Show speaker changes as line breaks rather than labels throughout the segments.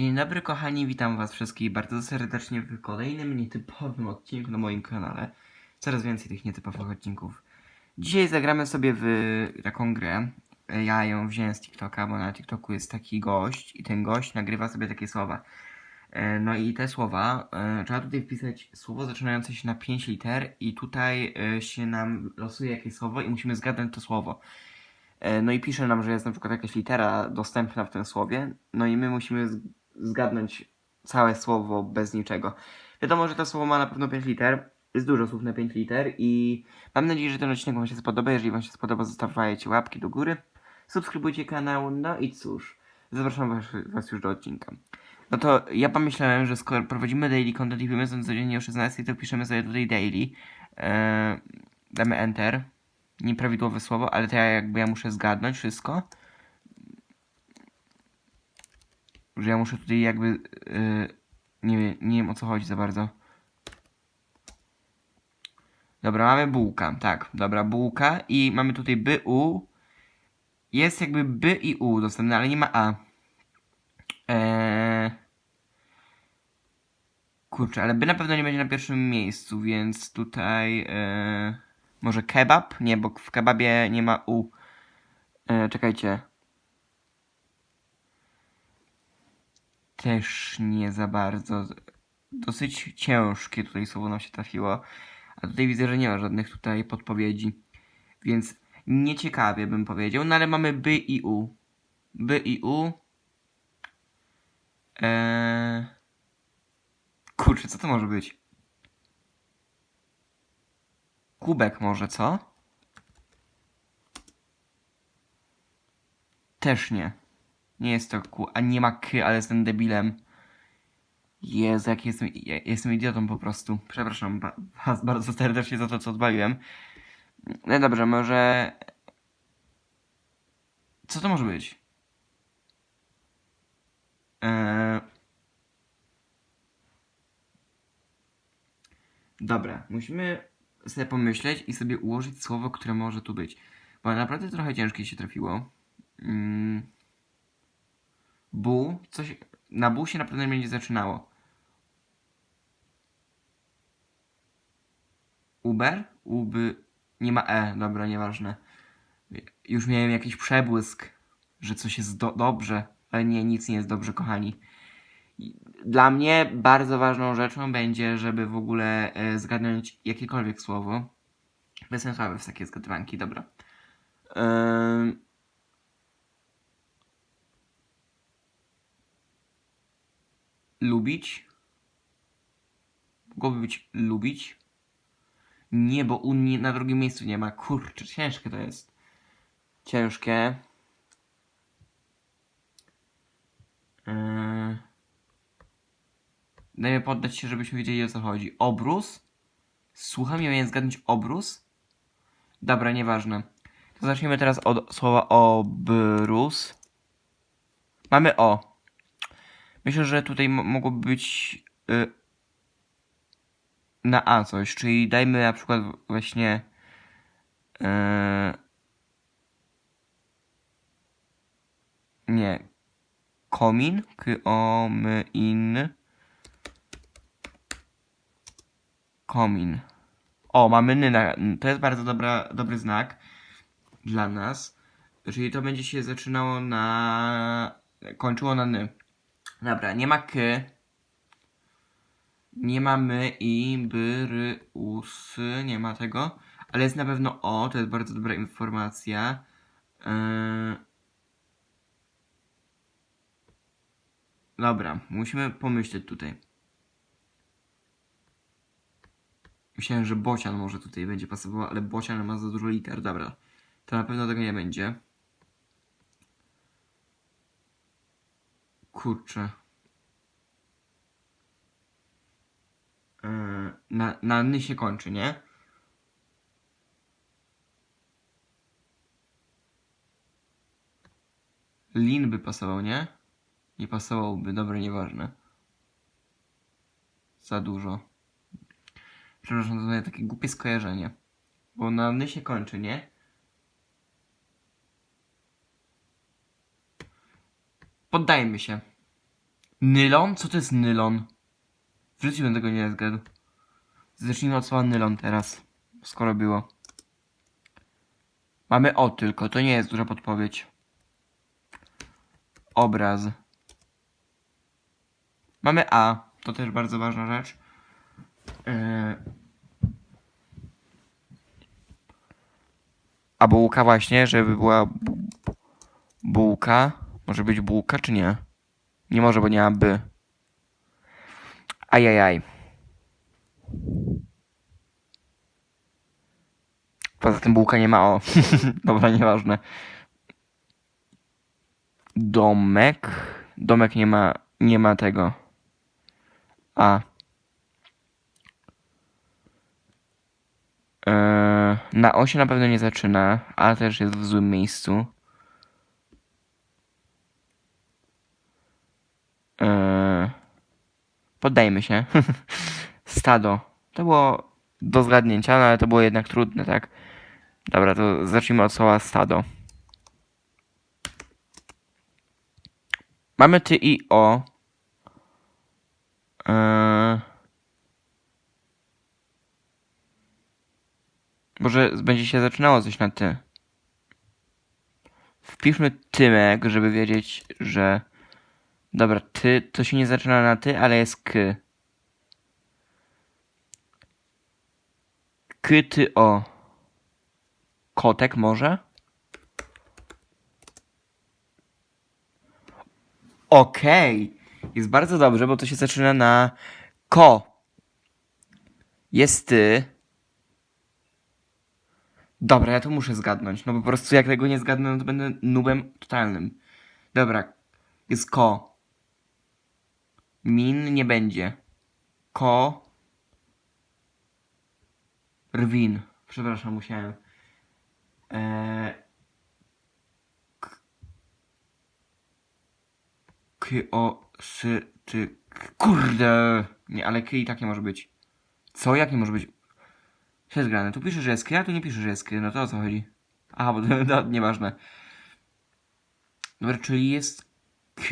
Dzień dobry kochani, witam was wszystkich bardzo serdecznie w kolejnym nietypowym odcinku na moim kanale. Coraz więcej tych nietypowych odcinków. Dzisiaj zagramy sobie w taką grę. Ja ją wziąłem z TikToka, bo na TikToku jest taki gość i ten gość nagrywa sobie takie słowa. E, No i te słowa, e, trzeba tutaj wpisać słowo zaczynające się na 5 liter i tutaj e, się nam losuje jakieś słowo i musimy zgadnąć to słowo. No i pisze nam, że jest na przykład jakaś litera dostępna w tym słowie, no i my musimy zgadnąć całe słowo bez niczego. Wiadomo, że to słowo ma na pewno 5 liter, jest dużo słów na 5 liter i mam nadzieję, że ten odcinek Wam się spodoba. Jeżeli Wam się spodoba, zostawiajcie łapki do góry, subskrybujcie kanał, no i cóż, zapraszam was, was już do odcinka. No to ja pomyślałem, że skoro prowadzimy daily content i filmy są codziennie o 16, to piszemy sobie tutaj daily. Eee, damy enter. Nieprawidłowe słowo, ale to ja jakby ja muszę zgadnąć wszystko. Że ja muszę tutaj jakby. Yy, nie, wiem- nie wiem o co chodzi za bardzo. Dobra, mamy bułka. Tak, dobra, bułka. I mamy tutaj by, u. Jest jakby by i u dostępne, ale nie ma a. Eee... Kurczę, ale by na pewno nie będzie na pierwszym miejscu, więc tutaj. E... Może kebab? Nie, bo w kebabie nie ma u. E, czekajcie. Też nie za bardzo. Dosyć ciężkie tutaj słowo nam się trafiło. A tutaj widzę, że nie ma żadnych tutaj podpowiedzi. Więc nieciekawie bym powiedział. No ale mamy by i u. By i u. Eee... Kurczę, co to może być? Kubek może, co? Też nie. Nie jest to ku, a nie ma k, ale jestem debilem. Jezu, jak jestem, jestem idiotą po prostu. Przepraszam was bardzo serdecznie za to, co odwaliłem. No dobrze, może... Co to może być? Eee... Dobra, musimy sobie pomyśleć i sobie ułożyć słowo, które może tu być. Bo naprawdę trochę ciężkie się trafiło. Mm. Bu, coś. Na bu się na pewno będzie zaczynało. Uber? Uby. Nie ma E, dobra, nieważne. Już miałem jakiś przebłysk, że coś jest do dobrze, ale nie, nic nie jest dobrze, kochani. Dla mnie bardzo ważną rzeczą będzie, żeby w ogóle e, zgadnąć jakiekolwiek słowo. Bezsensowne w takie zgadywanki, dobra. Ym... Lubić. Mogłoby być lubić. Nie, bo u nie, na drugim miejscu nie ma. Kurczę, ciężkie to jest. Ciężkie. Yy... Dajmy poddać się, żebyśmy wiedzieli o co chodzi. Obrus? Słucham, ja miałem zgadnąć obrus? Dobra, nieważne. To zacznijmy teraz od słowa obrus. Mamy o. Myślę, że tutaj mo- mogłoby być y, na a coś, czyli dajmy na przykład właśnie y, nie komin, k o m in komin. O, mamy ny na, to jest bardzo dobra, dobry znak dla nas. Czyli to będzie się zaczynało na. kończyło na ny. Dobra, nie ma k. Nie ma my i by, ry, us. Nie ma tego. Ale jest na pewno o, to jest bardzo dobra informacja. Yy... Dobra, musimy pomyśleć tutaj. Myślałem, że bocian może tutaj będzie pasował, ale bocian ma za dużo liter. Dobra, to na pewno tego nie będzie. Kurczę. Yy, na, na ny się kończy, nie? Lin by pasował, nie? Nie pasowałby, dobra, nieważne. Za dużo. Przepraszam, to moje takie głupie skojarzenie. Bo na ny się kończy, nie? Poddajmy się. Nylon? Co to jest nylon? W życiu bym tego nie zgadł. Zacznijmy od słowa nylon teraz, skoro było. Mamy o tylko, to nie jest duża podpowiedź. Obraz. Mamy a, to też bardzo ważna rzecz. Yy... A bułka właśnie, żeby była bu- bułka. Może być bułka, czy nie? Nie może, bo nie ma by. Ajajaj. Poza tym bułka nie ma o. Dobra, nieważne. Domek. Domek nie ma, nie ma tego. A. Eee, na osie na pewno nie zaczyna, ale też jest w złym miejscu. Eee, poddajmy się. Stado. To było do zgadnięcia, no ale to było jednak trudne, tak? Dobra, to zacznijmy od słowa stado. Mamy ty i o. Eee... Może będzie się zaczynało coś na ty. Wpiszmy Tymek, żeby wiedzieć, że... Dobra, ty, to się nie zaczyna na ty, ale jest k. K, ty, o. Kotek może? Okej. Jest bardzo dobrze, bo to się zaczyna na ko. Jest ty. Dobra, ja to muszę zgadnąć. No po prostu jak tego nie zgadnę, no to będę nubem totalnym. Dobra. Jest ko. Min nie będzie. Ko. Rwin. Przepraszam, musiałem. K o s ty kurde. Nie, ale k i tak nie może być. Co? Jak nie może być? Co jest grane? Tu pisze, że jest k, a tu nie pisze, że jest k. No to o co chodzi? Aha, bo to no, nieważne. Dobra, czyli jest k.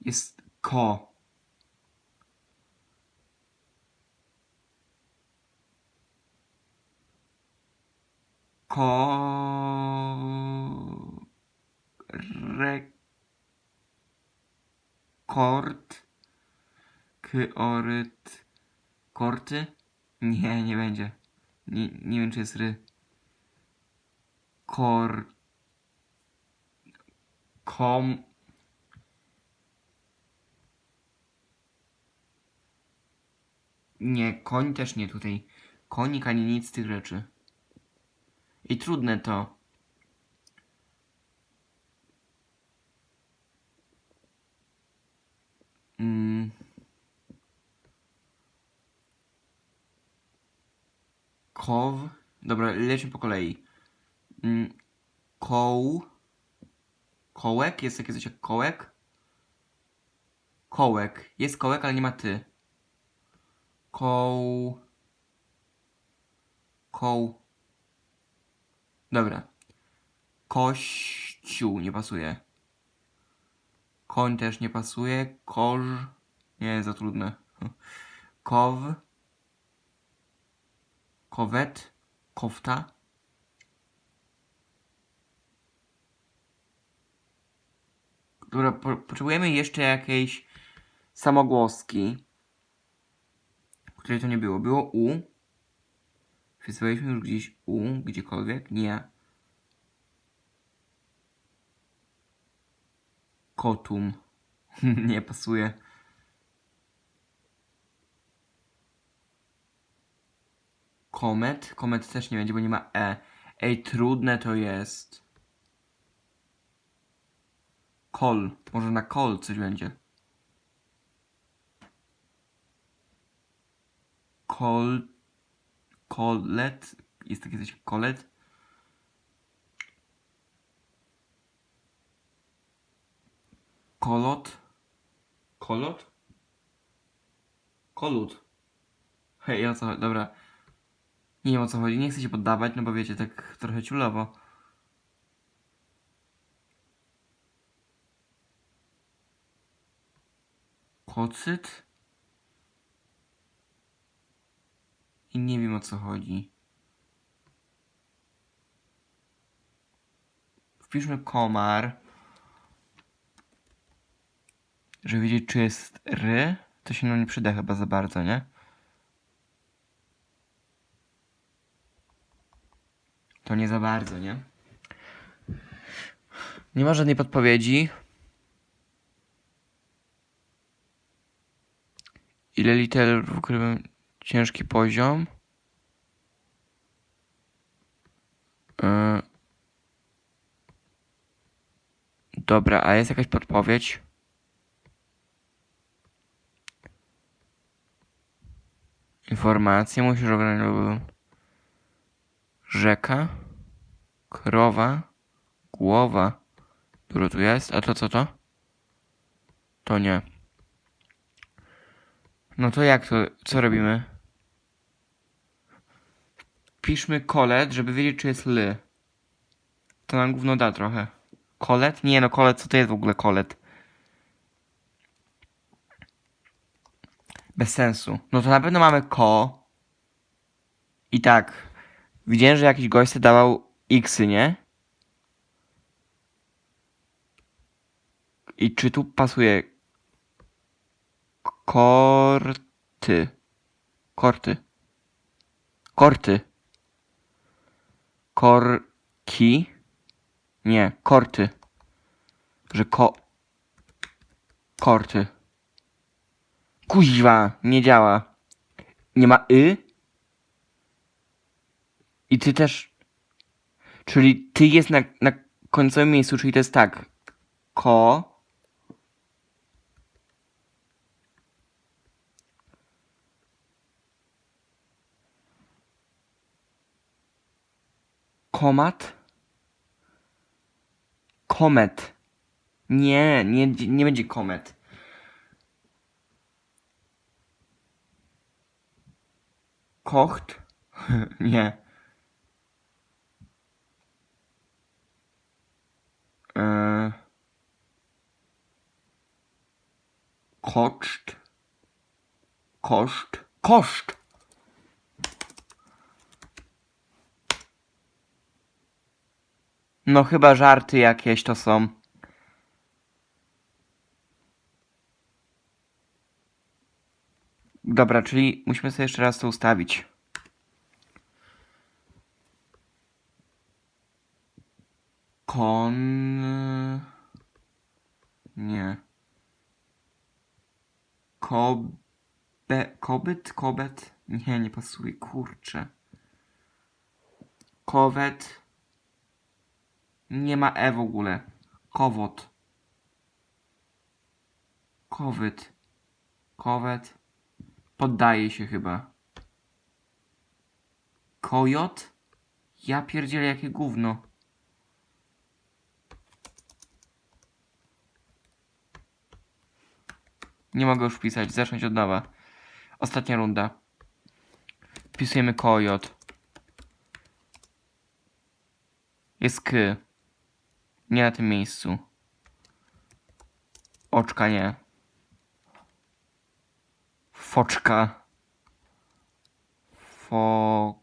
Jest ko. Ko... Rekord. Kyoryt. Korty? Nie, nie będzie. Nie, nie wiem, czy jest ry. Kor... Kom... Nie, koń też nie tutaj. Konik ani nic z tych rzeczy. I trudne to. Mm. Kow. Dobra, lecimy po kolei. Mm. Koł. Kołek? Jest takie coś jak kołek? Kołek. Jest kołek, ale nie ma ty. Koł. Koł. Dobra. Kościół nie pasuje. Koń też nie pasuje. Koż. Nie, za trudne. Kow. Kowet. Kofta. Dobra, po, potrzebujemy jeszcze jakiejś samogłoski. Której to nie było. Było U. Wpisywaliśmy już gdzieś U, gdziekolwiek? Nie. Kotum. nie pasuje. Komet? Komet też nie będzie, bo nie ma E. Ej, trudne to jest. Kol. Może na kol coś będzie. Kol. Kolet. Jest takie coś kolet. Kolot. Kolot? Kolut. Hej, o co chodzi? Dobra. Nie wiem o co chodzi. Nie chcę się poddawać, no bo wiecie, tak trochę ciulowo. Kocyt? I nie wiem o co chodzi. Wpiszmy komar. Żeby wiedzieć, czy jest ry, to się nam nie przyda chyba za bardzo, nie? To nie za bardzo, nie? Nie ma żadnej podpowiedzi. Ile literów ukrywam ciężki poziom? Yy. Dobra, a jest jakaś podpowiedź? Informacje musisz oglądać. Rzeka, krowa, głowa. Dużo tu jest, a to co to? To nie. No to jak to, co robimy? Piszmy kolet, żeby wiedzieć, czy jest ly. To nam gówno da trochę. Kolet? Nie no, kolet, co to jest w ogóle kolet? Bez sensu. No to na pewno mamy ko. I tak. Widziałem, że jakiś gość dawał xy, nie? I czy tu pasuje korty? Korty. Korty. Korki? Nie, korty. Że ko... Korty. Kuźwa, nie działa. Nie ma y? I ty też. Czyli ty jest na, na końcowym miejscu, czyli to jest tak. Ko. Komat. Komet. Nie, nie, nie będzie komet. Kocht? nie. Eee. Koszt. Koszt. Koszt. No chyba żarty jakieś to są. Dobra, czyli musimy sobie jeszcze raz to ustawić. Kon... Nie. Kobe... Kobyt? Kobet? Nie, nie pasuje, kurczę. Kowet. Nie ma E w ogóle. Kowot. Kowyt. Kowet. Poddaje się chyba. Kojot? Ja pierdzielę jakie gówno. Nie mogę już pisać, zacząć od nowa. Ostatnia runda. Wpisujemy kojot. Jest k. Nie na tym miejscu. Oczka nie. Foczka. Fo...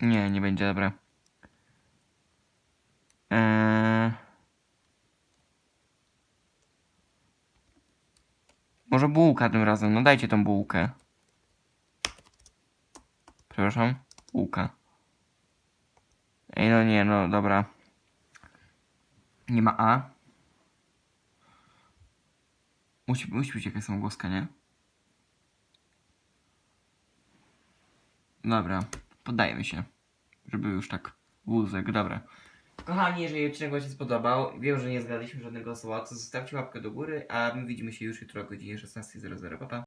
Nie, nie będzie dobre. Eee... Może bułka tym razem. No dajcie tą bułkę. Przepraszam. Bułka. Ej, no nie, no dobra. Nie ma A. Musi, musi być jakaś samogłoska, nie? Dobra, poddajemy się. Żeby już tak wózek, dobra. Kochani, jeżeli odcinek Wam się spodobał, wiem, że nie zgadliśmy żadnego słowa, to zostawcie łapkę do góry, a my widzimy się już jutro o godzinie 16.00. Pa, pa.